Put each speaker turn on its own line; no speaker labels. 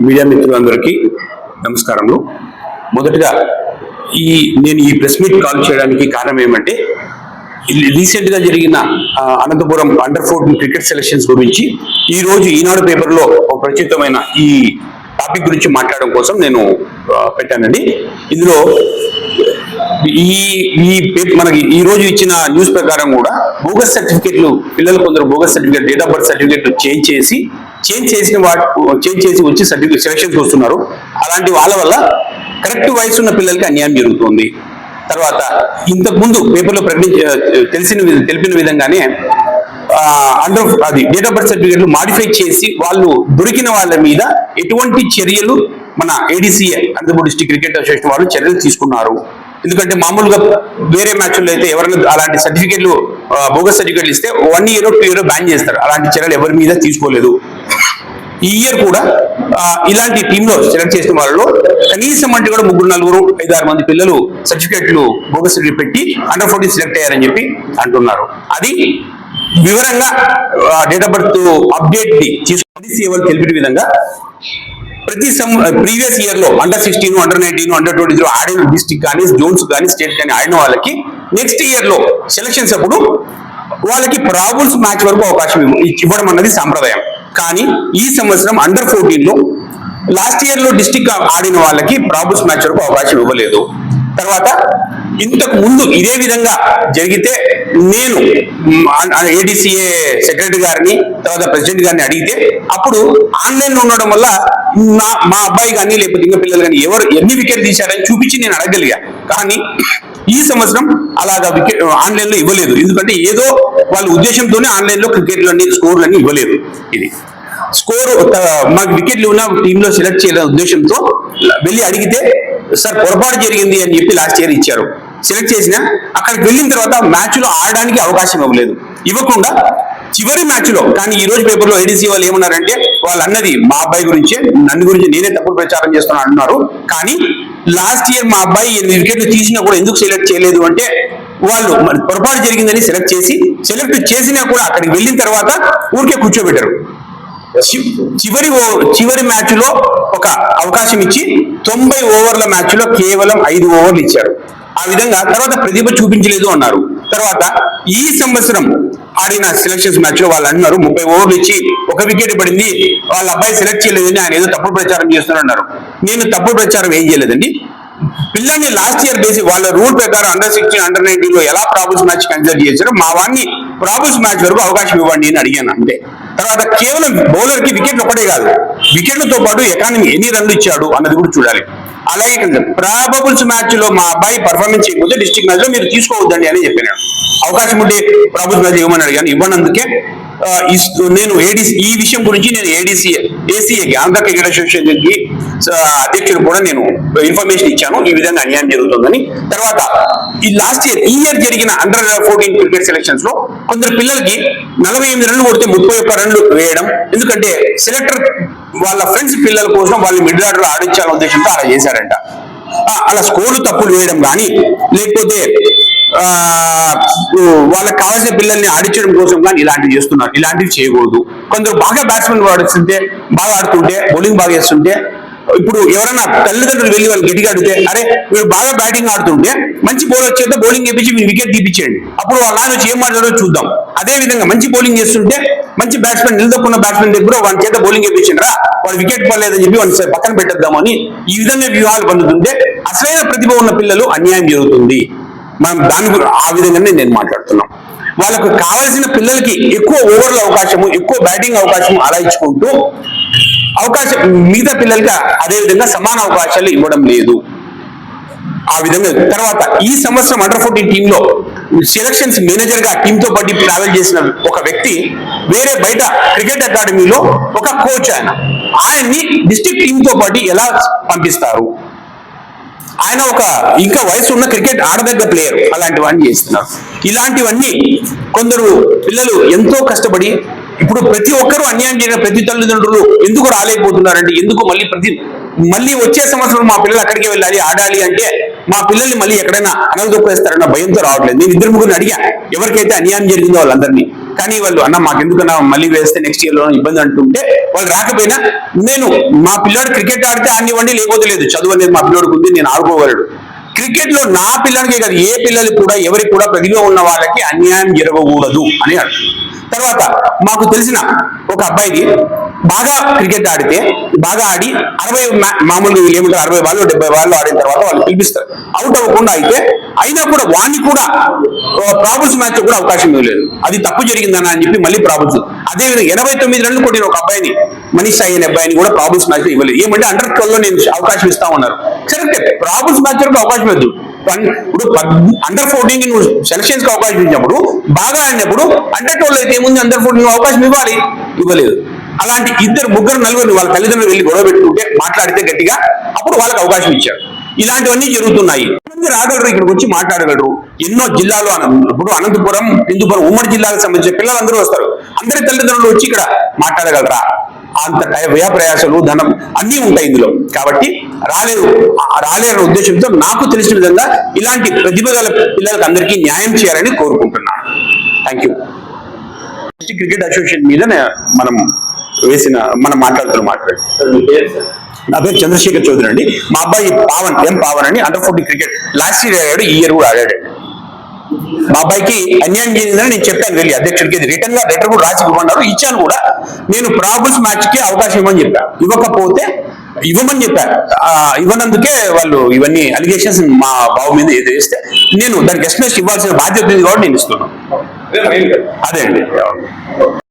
Media మిత్రులందరికీ నమస్కారములు. మొదటగా ఈ నేను ఈ ప్రెస్ మీట్ కాల్ చేయడానికి కారణం ఏమంటే రీసెంట్గా జరిగిన Anantapuram under fourteen cricket selections గురించి ఈ రోజు ఈనాడు పేపర్లో ఒక ప్రచురితమైన ఈ టాపిక్ గురించి మాట్లాడడం కోసం నేను పెట్టానండి. ఇందులో ఈ ఈ పే- మనకి ఈ రోజు ఇచ్చిన న్యూస్ ప్రకారం కూడా బోగస్ సర్టిఫికెట్లు పిల్లలు కొందరు bogus certificate date of birth certificate change చేసి చేంజ్ చేసిన వాటి చేంజ్ చేసి వచ్చి సర్టిఫికెట్ సెలక్షన్స్ వస్తున్నారు అలాంటి వాళ్ళ వల్ల కరెక్ట్ వయసు ఉన్న పిల్లలకి అన్యాయం జరుగుతుంది. తర్వాత ఇంతకు ముందు పేపర్లో ప్రకటించ తెలిసిన తెలిపిన విధంగానే అండర్ అది డేట్ ఆఫ్ బర్త్ సర్టిఫికేట్లు మాడిఫై చేసి వాళ్ళు దొరికిన వాళ్ళ మీద ఎటువంటి చర్యలు మన ADCA Anantapuram district cricket association వాళ్ళు చర్యలు తీసుకున్నారు. ఎందుకంటే మామూలుగా వేరే మ్యాచ్ల్లో అయితే ఎవరైనా అలాంటి సర్టిఫికెట్లు బోగస్ సర్టిఫికేట్లు ఇస్తే one year two year ban చేస్తారు. అలాంటి చర్యలు ఎవరి మీద తీసుకోలేదు. ఈ ఇయర్ కూడా ఇలాంటి టీంలో సెలెక్ట్ చేసిన వాళ్ళలో కనీసం అంటే కూడా ముగ్గురు నలుగురు ఐదు ఆరు మంది పిల్లలు సర్టిఫికెట్లు బోగస్ సర్టిఫికేట్ పెట్టి అండర్ ఫోర్టీన్ సెలెక్ట్ అయ్యారని చెప్పి అంటున్నారు. అది వివరంగా డేట్ ఆఫ్ బర్త్ అప్డేట్ని తీసుకుని తెలిపిన విధంగా ప్రతి సం ప్రీవియస్ ఇయర్లో under sixteen under nineteen under twenty ఆడిన డిస్టిక్ కానీ జోన్స్ కానీ స్టేట్ కానీ ఆడిన వాళ్ళకి నెక్స్ట్ ఇయర్లో సెలక్షన్స్ అప్పుడు వాళ్ళకి ప్రాబుల్స్ మ్యాచ్ వరకు అవకాశం ఇవ్వడం అన్నది సాంప్రదాయం. కానీ ఈ సంవత్సరం అండర్ ఫోర్టీన్లో లాస్ట్ ఇయర్లో డిస్టిక్ ఆడిన వాళ్ళకి ప్రాబుల్స్ మ్యాచ్ వరకు అవకాశం ఇవ్వలేదు. తర్వాత ఇంతకు ముందు ఇదే విధంగా జరిగితే నేను ఏడీసీఏ సెక్రటరీ గారిని తర్వాత ప్రెసిడెంట్ గారిని అడిగితే అప్పుడు ఆన్లైన్లో ఉండడం వల్ల నా మా అబ్బాయి కానీ లేకపోతే ఇంకా పిల్లలు కానీ ఎవరు ఎన్ని వికెట్ తీశారని చూపించి నేను అడగలిగా కానీ ఈ సంవత్సరం అలాగా వికెట్ ఆన్లైన్లో ఇవ్వలేదు. ఎందుకంటే ఏదో వాళ్ళ ఉద్దేశంతోనే ఆన్లైన్లో క్రికెట్లన్నీ స్కోర్లన్నీ ఇవ్వలేదు. ఇది స్కోర్ మాకు వికెట్లు ఉన్న టీంలో సెలెక్ట్ చేయాలనే ఉద్దేశంతో వెళ్ళి అడిగితే సార్ పొరపాటు జరిగింది అని చెప్పి లాస్ట్ ఇయర్ ఇచ్చారు. సెలెక్ట్ చేసిన అక్కడికి వెళ్ళిన తర్వాత మ్యాచ్లో ఆడడానికి అవకాశం ఇవ్వలేదు. ఇవ్వకుండా చివరి మ్యాచ్లో కానీ ఈ రోజు పేపర్ ఏడీసీ వాళ్ళు ఏమన్నారంటే వాళ్ళు అన్నది మా అబ్బాయి గురించే నన్ను గురించి నేనే తప్పుడు ప్రచారం చేస్తున్నా అంటున్నారు కానీ లాస్ట్ ఇయర్ మా అబ్బాయి ఎనిమిది వికెట్లు తీసినా కూడా ఎందుకు సెలెక్ట్ చేయలేదు అంటే వాళ్ళు మరి పొరపాటు జరిగిందని సెలెక్ట్ చేసి సెలెక్ట్ చేసినా కూడా అక్కడికి వెళ్ళిన తర్వాత ఊరికే కూర్చోబెట్టారు. చివరి ఓ- చివరి మ్యాచ్లో ఒక అవకాశం ఇచ్చి తొంభై ఓవర్ల మ్యాచ్లో కేవలం ఐదు ఓవర్లు ఇచ్చారు. ఆ విధంగా తర్వాత ప్రతిభ చూపించలేదు అన్నారు. తర్వాత ఈ సంవత్సరం ఆడిన సెలక్షన్స్ మ్యాచ్లో వాళ్ళు అన్నారు ముప్పై ఓవర్లు ఇచ్చి ఒక వికెట్ పడింది వాళ్ళ అబ్బాయి సెలెక్ట్ చేయలేదని ఆయన ఏదో తప్పుడు ప్రచారం చేస్తున్నారు అన్నారు. నేను తప్పుడు ప్రచారం ఏం చేయలేదండి. పిల్లల్ని లాస్ట్ ఇయర్ బేసి వాళ్ళ రూల్ ప్రకారం అండర్ సిక్స్టీన్ అండర్ నైన్టీన్లో ఎలా ప్రాబుల్స్ మ్యాచ్ కన్సిడర్ చేశారో మా వాడిని ప్రాబుల్స్ మ్యాచ్ వరకు అవకాశం ఇవ్వండి అని అడిగాను అంతే. తర్వాత కేవలం బౌలర్కి వికెట్లు ఒకటే కాదు వికెట్లతో పాటు ఎకానమీ ఎన్ని రన్లు ఇచ్చాడు అన్నది కూడా చూడాలి. అలాగే ప్రాబబుల్స్ మ్యాచ్లో మా అబ్బాయి పర్ఫార్మెన్స్ చేయకపోతే డిస్ట్రిక్ట్ మ్యాచ్లో మీరు తీసుకోవద్దండి అని చెప్పినాడు అవకాశం ఉంటే ప్రభుత్వం అది ఇవ్వమని అడిగాను. ఇవ్వనందుకే ఇస్తూ- నేను ఏడీసీ ఈ విషయం గురించి నేను ఏడీసీ ఏసీఏకి ఆంధ్ర క్రికెట్ అసోసియేషన్కి అధ్యక్షుడు కూడా నేను ఇన్ఫర్మేషన్ ఇచ్చాను. ఈ విధంగా అన్యాయం జరుగుతుందని. తర్వాత ఈ లాస్ట్ ఇయర్ ఈ ఇయర్ జరిగిన అండర్ ఫోర్టీన్ క్రికెట్ సెలక్షన్స్లో కొందరు పిల్లలకి నలభై ఎనిమిది రన్లు కొడితే ముప్పై ఒక్క రన్లు వేయడం. ఎందుకంటే సెలెక్టర్ వాళ్ళ ఫ్రెండ్స్ పిల్లల కోసం వాళ్ళు మిడిల్ ఆర్డర్లో ఆడించాలనే ఉద్దేశంతో అలా చేశారంట. అలా స్కోర్లు తప్పులు వేయడం కానీ లేకపోతే వాళ్ళకి కావాల్సిన పిల్లల్ని ఆడించడం కోసం కానీ ఇలాంటివి చేస్తున్నారు. ఇలాంటివి చేయకూడదు. కొందరు బాగా బ్యాట్స్మెన్ ఆడుతుంటే బాగా ఆడుతుంటే బౌలింగ్ బాగా చేస్తుంటే ఇప్పుడు ఎవరైనా తల్లిదండ్రులు వెళ్ళి వాళ్ళు గట్టిగా అడిగితే అరే మీరు బాగా బ్యాటింగ్ ఆడుతుంటే మంచి బౌలర్ వచ్చేస్తే బౌలింగ్ వేపించి మీరు వికెట్ తీపించండి అప్పుడు వాళ్ళ నాన్న వచ్చి ఏం మాట్లాడో చూద్దాం. అదే విధంగా మంచి బౌలింగ్ చేస్తుంటే మంచి బ్యాట్స్మెన్ నిలదొక్కున్న బ్యాట్స్మెన్ దగ్గర వాళ్ళ చేత బౌలింగ్ రా వాళ్ళు వికెట్ పడలేదని చెప్పి వాడిని పక్కన పెట్టేద్దామని ఈ విధంగా వ్యూహాలు పొందుతుంటే అసలైన ప్రతిభ ఉన్న పిల్లలు అన్యాయం జరుగుతుంది. మనం దాని గురించి ఆ విధంగానే నేను మాట్లాడుతున్నాం. వాళ్ళకు కావాల్సిన పిల్లలకి ఎక్కువ ఓవర్ల అవకాశము ఎక్కువ బ్యాటింగ్ అవకాశం అలా ఇచ్చుకుంటూ అవకాశం మిగతా పిల్లలకి అదే విధంగా సమాన అవకాశాలు ఇవ్వడం లేదు. ఆ విధంగా తర్వాత ఈ సంవత్సరం అండర్ ఫోర్టీన్ టీమ్లో సెలక్షన్స్ మేనేజర్గా టీమ్తో పాటు ట్రావెల్ చేసిన ఒక వ్యక్తి వేరే బయట క్రికెట్ అకాడమీలో ఒక కోచ్ ఆయన. ఆయన్ని డిస్ట్రిక్ట్ టీమ్తో పాటు ఎలా పంపిస్తారు? ఆయన ఒక ఇంకా వయసు ఉన్న క్రికెట్ ఆడదగ్గ ప్లేయర్ అలాంటివన్నీ చేస్తున్నారు. ఇలాంటివన్నీ కొందరు పిల్లలు ఎంతో కష్టపడి ఇప్పుడు ప్రతి ఒక్కరూ అన్యాయం చేసిన ప్రతి తల్లిదండ్రులు ఎందుకు రాలేకపోతున్నారంటే ఎందుకు మళ్ళీ ప్రతి మళ్ళీ వచ్చే సంవత్సరం మా పిల్లలు అక్కడికి వెళ్ళాలి ఆడాలి అంటే మా పిల్లల్ని మళ్ళీ ఎక్కడైనా అనగదొక్కేస్తారన్న భయంతో రావట్లేదు. నేను ఇద్దరు ముగ్గురిని అడిగా ఎవరికైతే అన్యాయం జరిగిందో వాళ్ళందరినీ. కానీ వాళ్ళు అన్న మాకెందుకన్నా మళ్ళీ వేస్తే నెక్స్ట్ ఇయర్లో ఇబ్బంది అంటుంటే వాళ్ళు రాకపోయినా నేను మా పిల్లాడు క్రికెట్ ఆడితే ఆడినివ్వండి లేకపోతే లేదు. చదువు అనేది మా పిల్లోడికి ఉంది నేను ఆడుకోగలడు క్రికెట్లో నా పిల్లలకే కాదు ఏ పిల్లలు కూడా ఎవరికి కూడా ప్రతిభ ఉన్న వాళ్ళకి అన్యాయం జరగకూడదు అని అంటున్నాను తర్వాత మాకు తెలిసిన ఒక అబ్బాయికి బాగా క్రికెట్ ఆడితే బాగా ఆడి అరవై మామూలు మామూలుగా అరవై వాళ్ళు డెబ్బై వాళ్ళు ఆడిన తర్వాత వాళ్ళు పిలిపిస్తారు అవుట్ అవ్వకుండా అయితే అయినా కూడా వాణ్ణి కూడా ప్రాబుల్స్ మ్యాచ్ కూడా అవకాశం ఇవ్వలేదు అది తప్పు జరిగిందని అని చెప్పి మళ్ళీ ప్రాబుల్స్ అదేవిధంగా ఎనభై తొమ్మిది రన్లు కొట్టిన ఒక అబ్బాయిని మనీష్ సాయి అనే అబ్బాయిని కూడా ప్రాబుల్స్ మ్యాచ్ ఇవ్వలేదు. ఏమంటే అండర్ ట్వెల్వ్లో నేను అవకాశం ఇస్తా ఉన్నారు. కరెక్టే ప్రాబుల్స్ మ్యాచ్ వరకు అవకాశం లేదు. ఇప్పుడు అండర్ ఫోర్టీన్ నువ్వు సెలక్షన్స్కి అవకాశం ఇచ్చినప్పుడు బాగా ఆడినప్పుడు అండర్ ట్వెల్వ్ అయితే ఏముంది? అండర్ ఫోర్టీన్ అవకాశం ఇవ్వాలి. ఇవ్వలేదు. అలాంటి ఇద్దరు ముగ్గురు నలుగురు వాళ్ళ తల్లిదండ్రులు వెళ్ళి గొడవ పెట్టుకుంటే మాట్లాడితే గట్టిగా అప్పుడు వాళ్ళకి అవకాశం ఇచ్చారు. ఇలాంటివన్నీ జరుగుతున్నాయి. మంది రాగలరు ఇక్కడికి వచ్చి మాట్లాడగలరు. ఎన్నో జిల్లాలు ఇప్పుడు అనంతపురం హిందూపురం ఉమ్మడి జిల్లాలకు సంబంధించిన పిల్లలందరూ వస్తారు. అందరి తల్లిదండ్రులు వచ్చి ఇక్కడ మాట్లాడగలరా? అంత టై- వ్యయ ప్రయాసాలు ధనం అన్నీ ఉంటాయి ఇందులో. కాబట్టి రాలేదు రాలేరు ఉద్దేశంతో నాకు తెలిసిన విధంగా ఇలాంటి ప్రతిభ గల పిల్లలకు అందరికీ న్యాయం చేయాలని కోరుకుంటున్నాను. థ్యాంక్ యూ క్రికెట్ అసోసియేషన్ మీద మనం వేసిన మనం మాట్లాడుతున్న మాట్లాడు నా పేరు చంద్రశేఖర్ చౌదరి అండి. మా అబ్బాయి పావన్ ఎం పావన్ అని under forty cricket. Last year ఆడాడు ఈ ఇయర్ కూడా ఆడాడు. మా అబ్బాయికి అన్యాయం జరిగిందని నేను చెప్పాను వెళ్ళి అధ్యక్షుడికి. ఇది రిటర్న్గా లెటర్ కూడా రాసి ఇవ్వమన్నారు. ఇచ్చాను కూడా. నేను ప్రాబుల్స్ మ్యాచ్కి అవకాశం ఇవ్వమని చెప్పా. ఇవ్వకపోతే ఇవ్వమని చెప్పా. ఆ, ఇవ్వనందుకే వాళ్ళు ఇవన్నీ అలిగేషన్స్ మా బాబు మీద ఏది వేస్తే నేను దానికి ఎస్ఎంఎస్ ఇవ్వాల్సిన బాధ్యత ఉంది కాబట్టి నేను ఇస్తున్నాను. అదే అండి.